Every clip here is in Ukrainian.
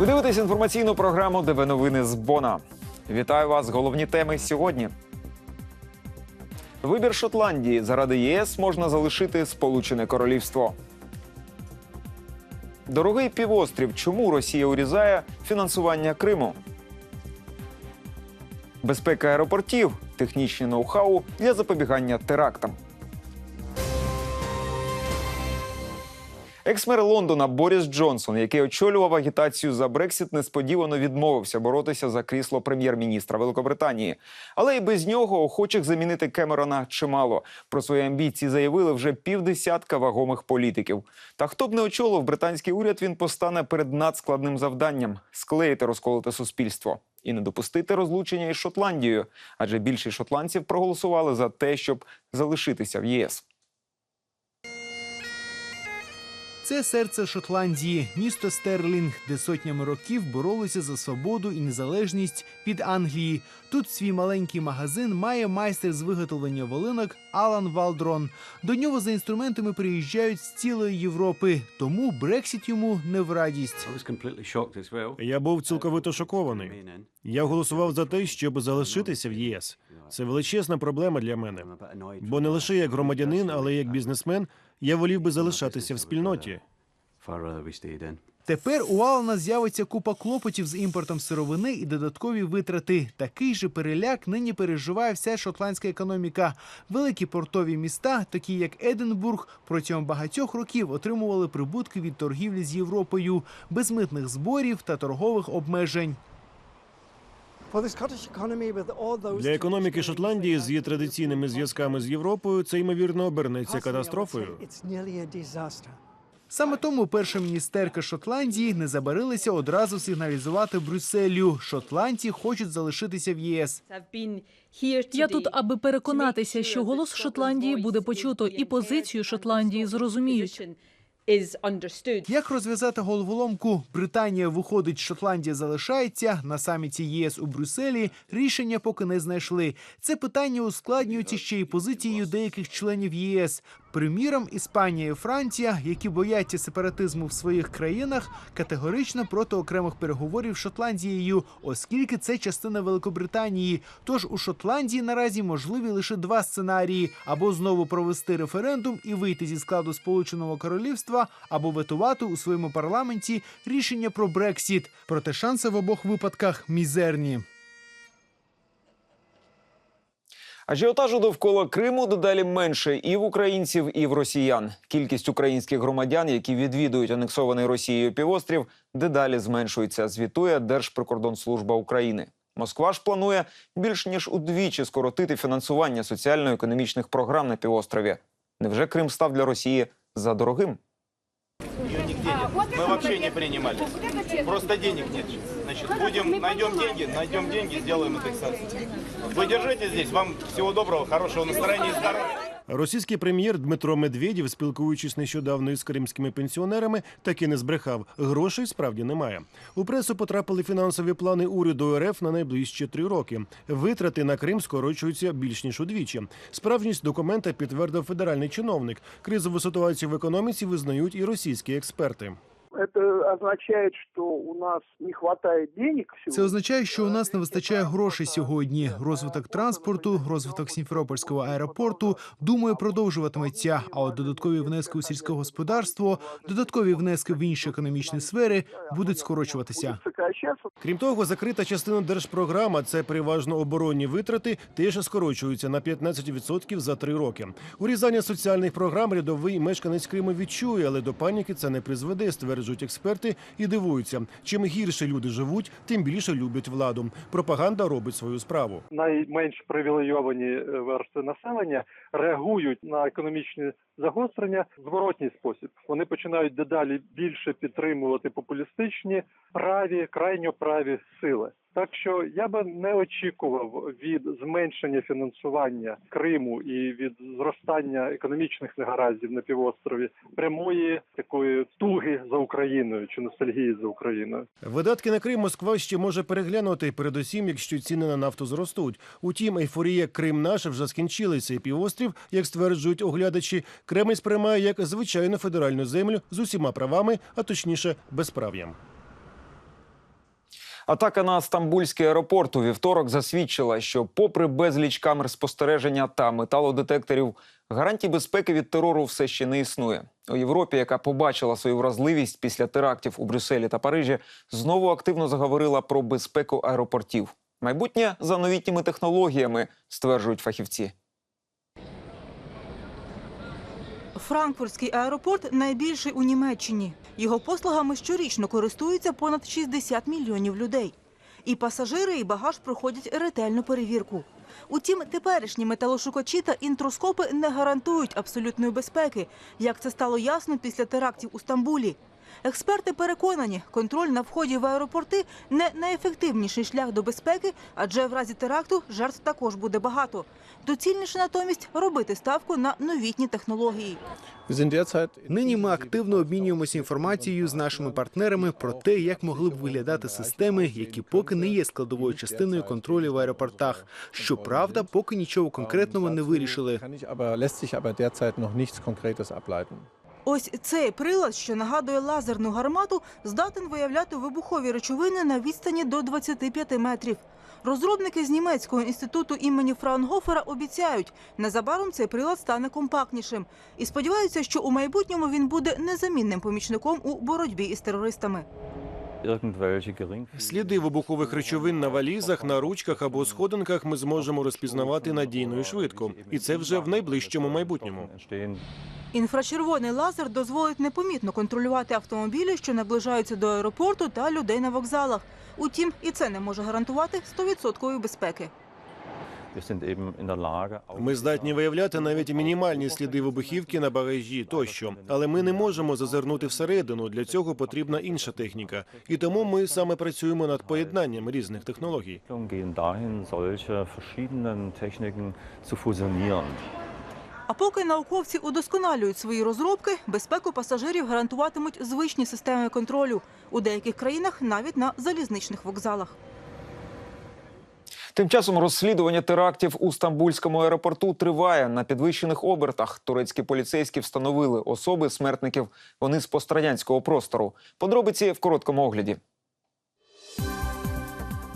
Ви дивитесь інформаційну програму ДВ новини з Бона. Вітаю вас. Головні теми сьогодні. Вибір Шотландії заради ЄС можна залишити Сполучене Королівство. Дорогий півострів. Чому Росія урізає фінансування Криму? Безпека аеропортів, технічні ноу-хау для запобігання терактам. Екс-мер Лондона Борис Джонсон, який очолював агітацію за Брексіт, несподівано відмовився боротися за крісло прем'єр-міністра Великобританії. Але і без нього охочих замінити Кемерона чимало. Про свої амбіції заявили вже півдесятка вагомих політиків. Та хто б не очолив британський уряд, він постане перед надскладним завданням склеїти розколоте суспільство. І не допустити розлучення із Шотландією, адже більшість шотландців проголосували за те, щоб залишитися в ЄС. Це серце Шотландії, місто Стерлінг, де сотнями років боролися за свободу і незалежність від Англії. Тут свій маленький магазин має майстер з виготовлення волинок Алан Валдрон. До нього за інструментами приїжджають з цілої Європи, тому Брексіт йому не в радість. Я був цілковито шокований. Я голосував за те, щоб залишитися в ЄС. Це величезна проблема для мене. Бо не лише як громадянин, але й як бізнесмен, я волів би залишатися в спільноті. Тепер у Алана з'явиться купа клопотів з імпортом сировини і додаткові витрати. Такий же переляк нині переживає вся шотландська економіка. Великі портові міста, такі як Единбург, протягом багатьох років отримували прибутки від торгівлі з Європою, безмитних зборів та торгових обмежень. Для економіки Шотландії з її традиційними зв'язками з Європою це ймовірно обернеться катастрофою. Саме тому перша міністерка Шотландії не забарилися одразу сигналізувати Брюсселю. Шотландці хочуть залишитися в ЄС. Я тут, аби переконатися, що голос Шотландії буде почуто і позицію Шотландії зрозуміють. Як розв'язати головоломку? Британія виходить, Шотландія залишається на саміті ЄС у Брюсселі. Рішення поки не знайшли. Це питання ускладнюється ще й позицією деяких членів ЄС. Приміром, Іспанія і Франція, які бояться сепаратизму в своїх країнах, категорично проти окремих переговорів з Шотландією, оскільки це частина Великобританії. Тож у Шотландії наразі можливі лише два сценарії: або знову провести референдум і вийти зі складу Сполученого Королівства, або ветувати у своєму парламенті рішення про Брексіт. Проте шанси в обох випадках мізерні. Ажіотажу довкола Криму дедалі менше і в українців, і в росіян. Кількість українських громадян, які відвідують анексований Росією півострів, дедалі зменшується. Звітує Держприкордонслужба України. Москва ж планує більш ніж удвічі скоротити фінансування соціально-економічних програм на півострові. Невже Крим став для Росії за дорогим? Ее нигде нет. Мы вообще не принимали. Просто денег нет. Значит, будем, найдем деньги, найдем деньги, сделаем индексацию. Вы держите здесь. Вам всего доброго, хорошего настроения и здоровья. Російський прем'єр Дмитро Медведєв, спілкуючись нещодавно із кримськими пенсіонерами, таки не збрехав. Грошей справді немає. У пресу потрапили фінансові плани уряду РФ на найближчі три роки. Витрати на Крим скорочуються більш ніж удвічі. Справжність документа підтвердив федеральний чиновник. Кризову ситуацію в економіці визнають і російські експерти. Это означает, что у нас не хватает денег Це означає, що у нас не вистачає грошей сьогодні. Розвиток транспорту, розвиток Сімферопольського аеропорту, думаю, продовжуватиметься. А от додаткові внески у сільське господарство, додаткові внески в інші економічні сфери будуть скорочуватися. Крім того, закрита частина держпрограма, це переважно оборонні витрати, теж скорочуються на 15% за три роки. Урізання соціальних програм рядовий мешканець Криму відчує, але до паніки це не призведе, стверджують експерти і дивуються. Чим гірше люди живуть, тим більше люблять владу. Пропаганда робить свою справу. найменш привілейовані е, населення реагують на економічні загострення в зворотній спосіб. Вони починають дедалі більше підтримувати популістичні праві, крайньо праві сили. Так що я би не очікував від зменшення фінансування Криму і від зростання економічних негараздів на півострові прямої такої туги за Україною чи ностальгії за Україною. Видатки на Крим Москва ще може переглянути, передусім, якщо ціни на нафту зростуть. Утім, ейфорія Крим наш вже скінчилася. І півострів, як стверджують оглядачі, Кремль сприймає як звичайну федеральну землю з усіма правами, а точніше безправ'ям. Атака на стамбульський аеропорт у вівторок засвідчила, що, попри безліч камер спостереження та металодетекторів, гарантій безпеки від терору все ще не існує. У Європі, яка побачила свою вразливість після терактів у Брюсселі та Парижі, знову активно заговорила про безпеку аеропортів. Майбутнє за новітніми технологіями, стверджують фахівці. Франкфуртський аеропорт найбільший у Німеччині. Його послугами щорічно користуються понад 60 мільйонів людей. І пасажири, і багаж проходять ретельну перевірку. Утім, теперішні металошукачі та інтроскопи не гарантують абсолютної безпеки, як це стало ясно після терактів у Стамбулі. Експерти переконані, контроль на вході в аеропорти не найефективніший шлях до безпеки, адже в разі теракту жертв також буде багато. Доцільніше натомість робити ставку на новітні технології. Нині ми активно обмінюємося інформацією з нашими партнерами про те, як могли б виглядати системи, які поки не є складовою частиною контролю в аеропортах. Щоправда, поки нічого конкретного не вирішили. Ось цей прилад, що нагадує лазерну гармату, здатен виявляти вибухові речовини на відстані до 25 метрів. Розробники з німецького інституту імені Фраунгофера обіцяють, незабаром цей прилад стане компактнішим і сподіваються, що у майбутньому він буде незамінним помічником у боротьбі із терористами. Сліди вибухових речовин на валізах, на ручках або сходинках ми зможемо розпізнавати надійно і швидко, і це вже в найближчому майбутньому. Інфрачервоний лазер дозволить непомітно контролювати автомобілі, що наближаються до аеропорту та людей на вокзалах. Утім, і це не може гарантувати 100% безпеки. Ми здатні виявляти навіть мінімальні сліди вибухівки на багажі тощо, але ми не можемо зазирнути всередину. Для цього потрібна інша техніка, і тому ми саме працюємо над поєднанням різних технологій. А поки науковці удосконалюють свої розробки, безпеку пасажирів гарантуватимуть звичні системи контролю у деяких країнах, навіть на залізничних вокзалах. Тим часом розслідування терактів у стамбульському аеропорту триває на підвищених обертах. Турецькі поліцейські встановили особи смертників. Вони з пострадянського простору. Подробиці в короткому огляді.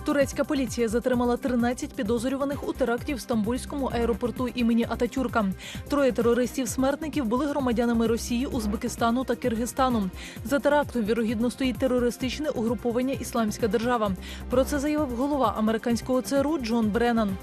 Турецька поліція затримала 13 підозрюваних у теракті в стамбульському аеропорту імені Ататюрка. Троє терористів-смертників були громадянами Росії, Узбекистану та Киргизстану. За терактом вірогідно стоїть терористичне угруповання Ісламська держава. Про це заявив голова американського ЦРУ Джон Бреннан.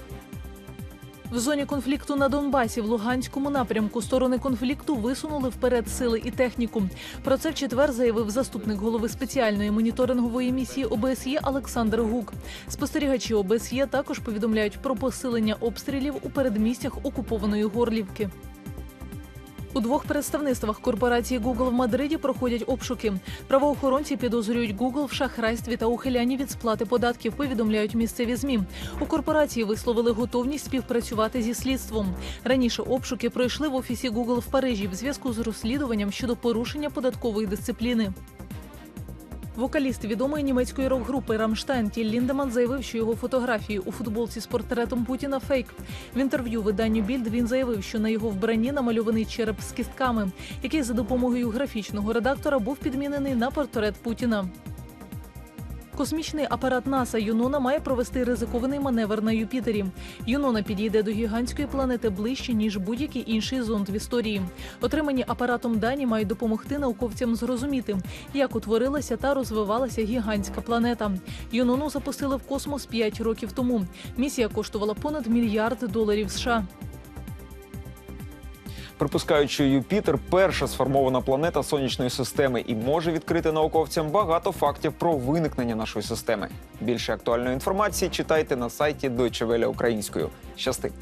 В зоні конфлікту на Донбасі в Луганському напрямку сторони конфлікту висунули вперед сили і техніку. Про це в четвер заявив заступник голови спеціальної моніторингової місії ОБСЄ Олександр Гук. Спостерігачі ОБСЄ також повідомляють про посилення обстрілів у передмістях окупованої Горлівки. У двох представництвах корпорації Google в Мадриді проходять обшуки. Правоохоронці підозрюють Google в шахрайстві та ухилянні від сплати податків. Повідомляють місцеві змі. У корпорації висловили готовність співпрацювати зі слідством. Раніше обшуки пройшли в офісі Google в Парижі в зв'язку з розслідуванням щодо порушення податкової дисципліни. Вокаліст відомої німецької рок-групи Рамштайн Тіл Ліндеман заявив, що його фотографії у футболці з портретом Путіна фейк. В інтерв'ю виданню Більд він заявив, що на його вбранні намальований череп з кістками, який за допомогою графічного редактора був підмінений на портрет Путіна. Космічний апарат НАСА Юнона має провести ризикований маневр на Юпітері. Юнона підійде до гігантської планети ближче ніж будь-який інший зонд в історії. Отримані апаратом дані мають допомогти науковцям зрозуміти, як утворилася та розвивалася гігантська планета. Юнону запустили в космос 5 років тому. Місія коштувала понад мільярд доларів США. Припускають, що Юпітер перша сформована планета сонячної системи і може відкрити науковцям багато фактів про виникнення нашої системи. Більше актуальної інформації читайте на сайті Deutsche Welle українською. Щасти!